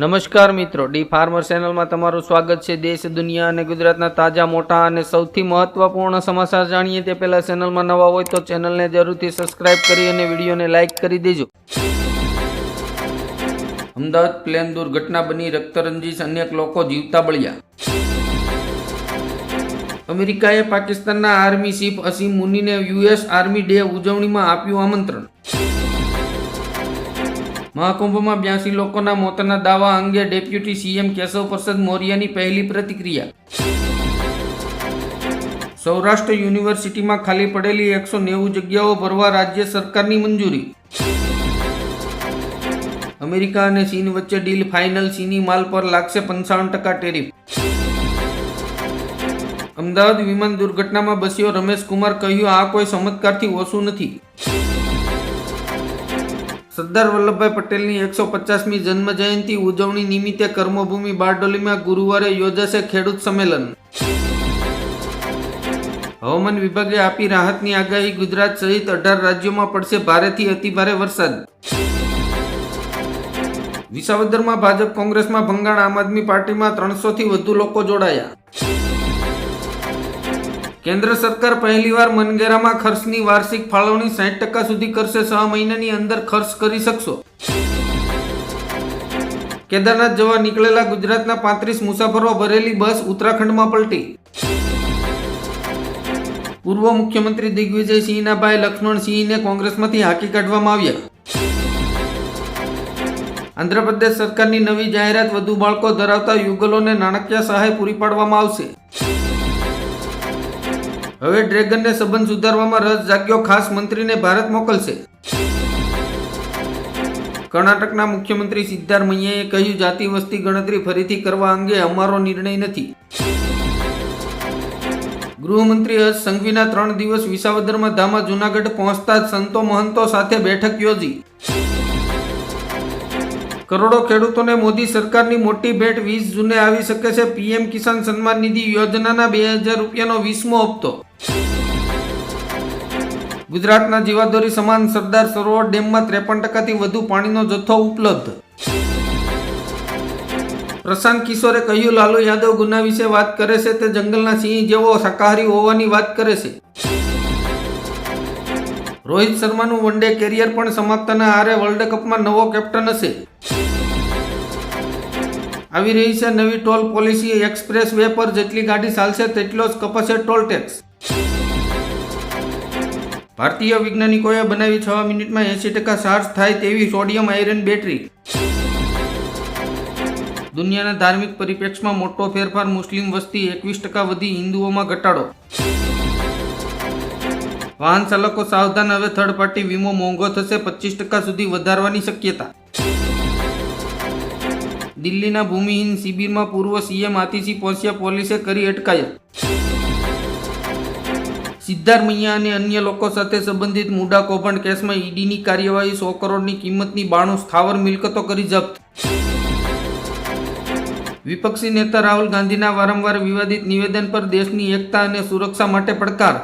નમસ્કાર મિત્રો, D farmer ચેનલમાં તમારું સ્વાગત છે. દેશ, દુનિયા અને ગુજરાતના તાજા, મોટા અને સૌથી મહત્વપૂર્ણ સમાચાર જાણીએ તે પહેલા ચેનલમાં નવા હોય તો ચેનલને જરૂરથી સબસ્ક્રાઇબ કરી અને વિડીયોને લાઇક કરી દેજો. અમદાવાદ પ્લેન દુર્ઘટના બની રક્તરંજીશ, અનેક લોકો જીવતા બળ્યા. અમેરિકાએ પાકિસ્તાનના આર્મી ચીફ અસીમ મુનીને યુએસ આર્મી ડે ઉજવણીમાં આપ્યું આમંત્રણ. મહાકુંભમાં બ્યાસી લોકોના મોતના દાવા અંગે ડેપ્યુટી સીએમ કેશવ પ્રસાદ મૌર્યની પહેલી પ્રતિક્રિયા. સૌરાષ્ટ્ર યુનિવર્સિટીમાં ખાલી પડેલી એકસો નેવું જગ્યાઓ ભરવા રાજ્ય સરકારની મંજૂરી. અમેરિકા અને ચીન વચ્ચે ડીલ ફાઇનલ ચીની માલ પર લાગશે પંચાવન ટકા ટેરિફ. અમદાવાદ વિમાન દુર્ઘટનામાં બસ્યો રમેશ કુમાર કહ્યું, આ કોઈ ચમત્કારથી ઓછું નથી. સરદાર વલ્લભભાઈ પટેલની એકસો પચાસમી જન્મ જયંતિ ઉજવણી નિમિત્તે કર્મભૂમિ બારડોલીમાં ગુરુવારે યોજાશે ખેડૂત સંમેલન. હવામાન વિભાગે આપી રાહતની આગાહી. ગુજરાત સહિત અઢાર રાજ્યોમાં પડશે ભારેથી અતિભારે વરસાદ. વિસાવદરમાં ભાજપ કોંગ્રેસમાં ભંગાણ. આમ આદમી પાર્ટીમાં ત્રણસોથી વધુ લોકો જોડાયા. કેન્દ્ર સરકાર પહેલીવાર મનગેરામાં ખર્ચની વાર્ષિક ફાળવણી સાઠ ટકા સુધી કરશે. છ મહિનાની અંદર ખર્ચ કરી શકશો. કેદારનાથ જવા નીકળેલા ગુજરાતના પાંત્રીસ મુસાફરો ભરેલી બસ ઉત્તરાખંડમાં પલટી. પૂર્વ મુખ્યમંત્રી દિગ્વિજયસિંહના ભાઈ લક્ષ્મણસિંહને કોંગ્રેસમાંથી હાંકી કાઢવામાં આવ્યા. આંધ્રપ્રદેશ સરકારની નવી જાહેરાત વધુ બાળકો ધરાવતા યુગલોને નાણાકીય સહાય પૂરી પાડવામાં આવશે. હવે ડ્રેગનને સંબંધ સુધારવામાં રસ જાગ્યો ખાસ મંત્રીને ભારત મોકલશે. કર્ણાટકના મુખ્યમંત્રી સિદ્ધારમૈયાએ કહ્યું, જાતિ વસ્તી ગણતરી ફરીથી કરવા અંગે અમારો નિર્ણય નથી. ગૃહમંત્રી હર્ષ સંઘવીના ત્રણ દિવસ વિસાવદરમાં ધામા જૂનાગઢ પહોંચતા જ સંતો મહંતો સાથે બેઠક યોજી. કરોડો ખેડૂતોને મોદી સરકારની મોટી ભેટ વીસ જૂને આવી શકે છે. પીએમ કિસાન સન્માન નિધિ યોજનાના બે હજાર રૂપિયાનો વીસમો હપ્તો. ગુજરાતના જીવાદોરી સમાન સરદાર સરોવર ડેમમાં ત્રેપન ટકાથી વધુ પાણીનો જથ્થો ઉપલબ્ધ. પ્રશાંત કિશોરે કહ્યું, લાલુ યાદવ ગુના વિશે વાત કરે છે. તે જંગલના સિંહ જેવો શાકાહારી હોવાની વાત કરે છે. રોહિત શર્માનું વનડે કેરિયર પણ સમાપ્તના આરે વર્લ્ડ કપમાં નવો કેપ્ટન હશે. આવી રહી છે નવી ટોલ પોલિસી એક્સપ્રેસ વે પર જેટલી ગાડી ચાલશે તેટલો જ કપાશે ટોલ ટેક્સ. ભારતીય વૈજ્ઞાનિકોએ બનાવી છ મિનિટમાં એંસી ટકા ચાર્જ થાય તેવી સોડિયમ આયરન બેટરી દુનિયાના ધાર્મિક પરિપ્રેક્ષમાં મોટો ફેરફાર, મુસ્લિમ વસ્તી એકવીસ ટકા વધી, હિન્દુઓમાં ઘટાડો. વાહન ચાલકો સાવધાન હવે થર્ડ પાર્ટી વીમો મોંઘો થશે, પચીસ ટકા સુધી વધારવાની શક્યતા. દિલ્હીના ભૂમિહીન શિબિરમાં પૂર્વ સીએમ આતિશી પહોંચ્યા, પોલીસે કરી અટકાયત. સિદ્ધારમૈયા અને અન્ય લોકો સાથે સંબંધિત મુડા કૌભાંડ કેસમાં ઈડીની કાર્યવાહી સો કરોડની કિંમતની બાણું સ્થાવર મિલકતો કરી જપ્ત. વિપક્ષી નેતા રાહુલ ગાંધીના વારંવાર વિવાદિત નિવેદન પર દેશની એકતા અને સુરક્ષા માટે પડકાર.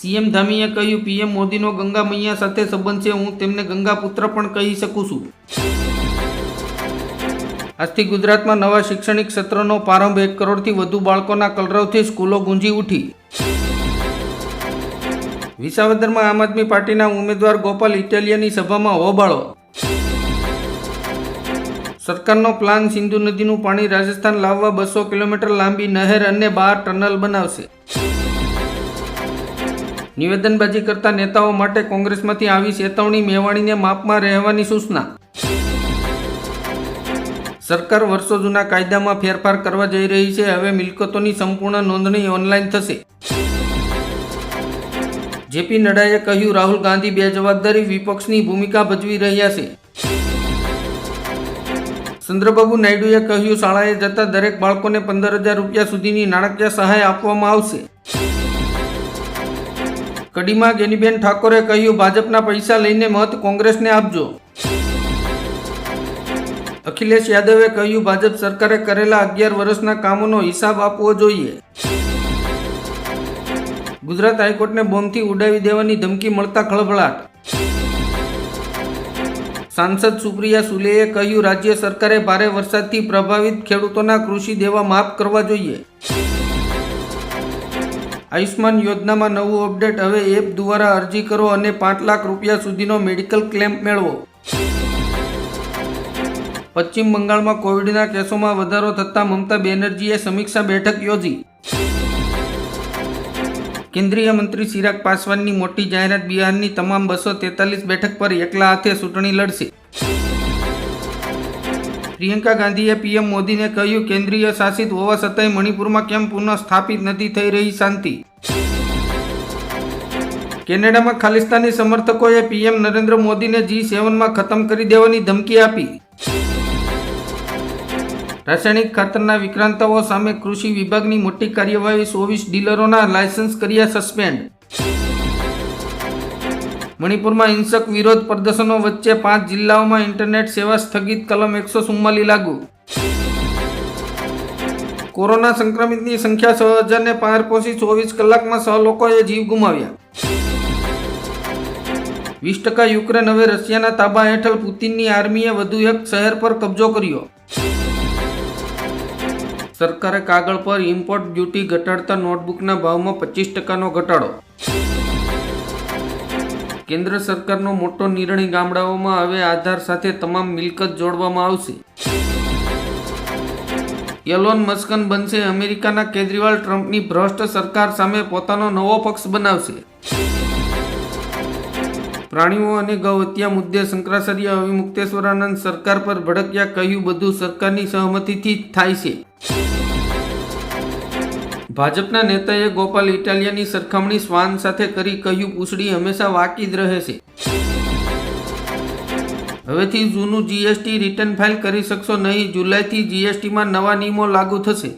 સીએમ ધામીએ કહ્યું, પીએમ મોદીનો ગંગા મૈયા સાથે સંબંધ છે. હું તેમને ગંગા પુત્ર પણ કહી શકું છું. આજથી ગુજરાતમાં નવા શૈક્ષણિક સત્રનો પ્રારંભ એક કરોડથી વધુ બાળકોના કલરવથી સ્કૂલો ગુંજી ઉઠી. વિસાવદરમાં આમ આદમી પાર્ટીના ઉમેદવાર ગોપાલ ઇટાલિયાની સભામાં હોબાળો. સરકારનો પ્લાન સિંધુ નદીનું પાણી રાજસ્થાન લાવવા બસો કિલોમીટર લાંબી નહેર અને બાર ટનલ બનાવશે. નિવેદનબાજી કરતા નેતાઓ માટે કોંગ્રેસમાંથી આવી ચેતવણી મેવાણીને માપમાં રહેવાની સૂચના. સરકાર વર્ષો જૂના કાયદામાં ફેરફાર કરવા જઈ રહી છે, હવે મિલકતોની સંપૂર્ણ નોંધણી ઓનલાઈન થશે. જેપી નડ્ડાએ કહ્યું, રાહુલ ગાંધી બે જવાબદારી વિપક્ષની ભૂમિકા ભજવી રહ્યા છે. ચંદ્રબાબુ નાયડુએ કહ્યું, શાળાએ જતા દરેક બાળકોને પંદર હજાર રૂપિયા સુધીની નાણાકીય સહાય આપવામાં આવશે. કડીમાં ગેનીબેન ઠાકોરે કહ્યું, ભાજપના પૈસા લઈને મત કોંગ્રેસને આપજો. અખિલેશ યાદવે કહ્યું, ભાજપ સરકારે કરેલા અગિયાર વર્ષના કામોનો હિસાબ આપવો જોઈએ. ગુજરાત હાઈકોર્ટને બોમ્બથી ઉડાવી દેવાની ધમકી મળતા ખળભળાટ. સાંસદ સુપ્રિયા સુલેએ કહ્યું, રાજ્ય સરકારે ભારે વરસાદથી પ્રભાવિત ખેડૂતોના કૃષિ દેવા માફ કરવા જોઈએ. આયુષ્માન યોજનામાં નવું અપડેટ. હવે એપ દ્વારા અરજી કરો અને પાંચ લાખ રૂપિયા સુધીનો મેડિકલ ક્લેમ મેળવો. પશ્ચિમ બંગાળમાં કોવિડના કેસોમાં વધારો થતાં મમતા બેનર્જીએ સમીક્ષા બેઠક યોજી. કેન્દ્રીય મંત્રી ચિરાગ પાસવાનની મોટી જાહેરાત બિહારની તમામ બસો તેતાલીસ બેઠક પર એકલા હાથે ચૂંટણી લડશે. પ્રિયંકા ગાંધીએ પીએમ મોદીને કહ્યું, કેન્દ્રીય શાસિત હોવા છતાંય મણિપુરમાં કેમ પુનઃ સ્થાપિત નથી થઈ રહી શાંતિ? કેનેડામાં ખાલિસ્તાની સમર્થકોએ પીએમ નરેન્દ્ર મોદીને જી સેવનમાં ખતમ કરી દેવાની ધમકી આપી. રાસાયણિક ખાતરના વિક્રાંતાઓ સામે કૃષિ વિભાગની મોટી કાર્યવાહી, ચોવીસ ડીલરોના લાયસન્સ કર્યા સસ્પેન્ડ. મણિપુરમાં હિંસક વિરોધ પ્રદર્શનો વચ્ચે પાંચ જિલ્લાઓમાં ઇન્ટરનેટ સેવા સ્થગિત કલમ એકસો ચુમ્માલી લાગુ. કોરોના સંક્રમિતની સંખ્યા છ હજારને પાર પહોંચી ચોવીસ કલાકમાં છ લોકોએ જીવ ગુમાવ્યા. વીસ ટકા યુક્રેન હવે રશિયાના તાબા હેઠળ પુતિનની આર્મીએ વધુ એક શહેર પર કબજો કર્યો. સરકારે કાગળ પર ઇમ્પોર્ટ ડ્યુટી ઘટાડતા નોટબુકના ભાવમાં પચીસ ટકાનો ઘટાડો. કેન્દ્ર સરકારનો મોટો નિર્ણય ગામડાઓમાં હવે આધાર સાથે તમામ મિલકત જોડવામાં આવશે. એલોન મસ્કન બનશે અમેરિકાના કેજરીવાલ ટ્રમ્પની ભ્રષ્ટ સરકાર સામે પોતાનો નવો પક્ષ બનાવશે. પ્રાણીઓ અને ગૌ હત્યા મુદ્દે શંકરાચાર્ય અવિમુક્તેશ્વરાનંદ સરકાર પર ભડક્યા કહ્યું, બધું સરકારની સહમતિથી જ થાય છે. ભાજપના નેતાએ ગોપાલ ઇટાલિયાની સરખામણી શ્વાન સાથે કરી કહ્યું પૂછડી હંમેશા વાકી જ રહે છે. હવેથી જૂનું જીએસટી રિટર્ન ફાઇલ કરી શકશો નહીં, જુલાઈથી જીએસટીમાં નવા નિયમો લાગુ થશે.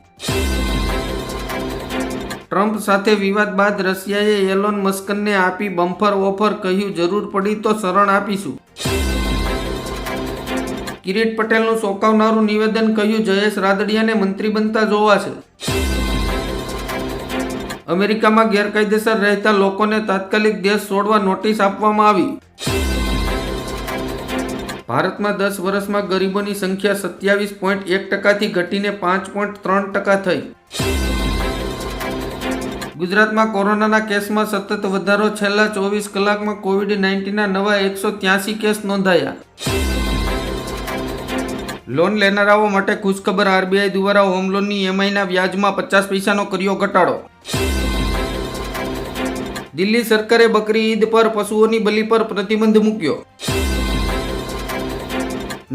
ટ્રમ્પ સાથે વિવાદ બાદ રશિયાએ એલોન મસ્કનને આપી બમ્ફર ઓફર, કહ્યું, જરૂર પડી તો શરણ આપીશું. કિરીટ પટેલનું ચોંકાવનારું નિવેદન કહ્યું, જયેશ રાદડિયાને મંત્રી બનતા જોવાશે અમેરિકામાં ગેરકાયદેસર રહેતા લોકોને તાત્કાલિક દેશ છોડવા નોટિસ આપવામાં આવી. ભારતમાં દસ વર્ષમાં ગરીબોની સંખ્યા સત્યાવીસ પોઈન્ટ એક ટકાથી ઘટીને પાંચ પોઈન્ટ ત્રણ ટકા થઈ. ગુજરાતમાં કોરોનાના કેસમાં સતત વધારો છેલ્લા ચોવીસ કલાકમાં કોવિડ નાઇન્ટીનના નવા એકસો ત્યાસી કેસ નોંધાયા. લોન લેનારાઓ માટે ખુશખબર આરબીઆઈ દ્વારા હોમ લોનની ઈએમઆઈના વ્યાજમાં પચાસ પૈસાનો કર્યો ઘટાડો. દિલ્હી સરકારે બકરી ઈદ પર પશુઓની બલિ પર પ્રતિબંધ મૂક્યો.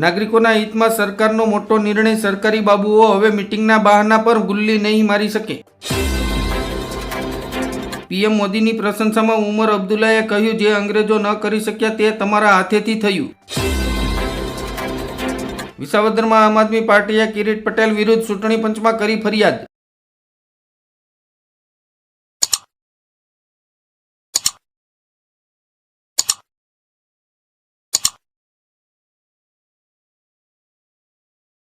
નાગરિકોના હિતમાં સરકારનો મોટો નિર્ણય સરકારી બાબુઓ હવે મિટિંગના બહાના પર ગુલ્લી નહીં મારી શકે. પીએમ મોદીની પ્રશંસામાં ઉમર અબ્દુલ્લાએ કહ્યું, જે અંગ્રેજો ન કરી શક્યા તે તમારા હાથેથી થયું. વિસાવદરમાં આમ આદમી પાર્ટીએ કિરીટ પટેલ વિરુદ્ધ ચૂંટણી પંચમાં કરી ફરિયાદ.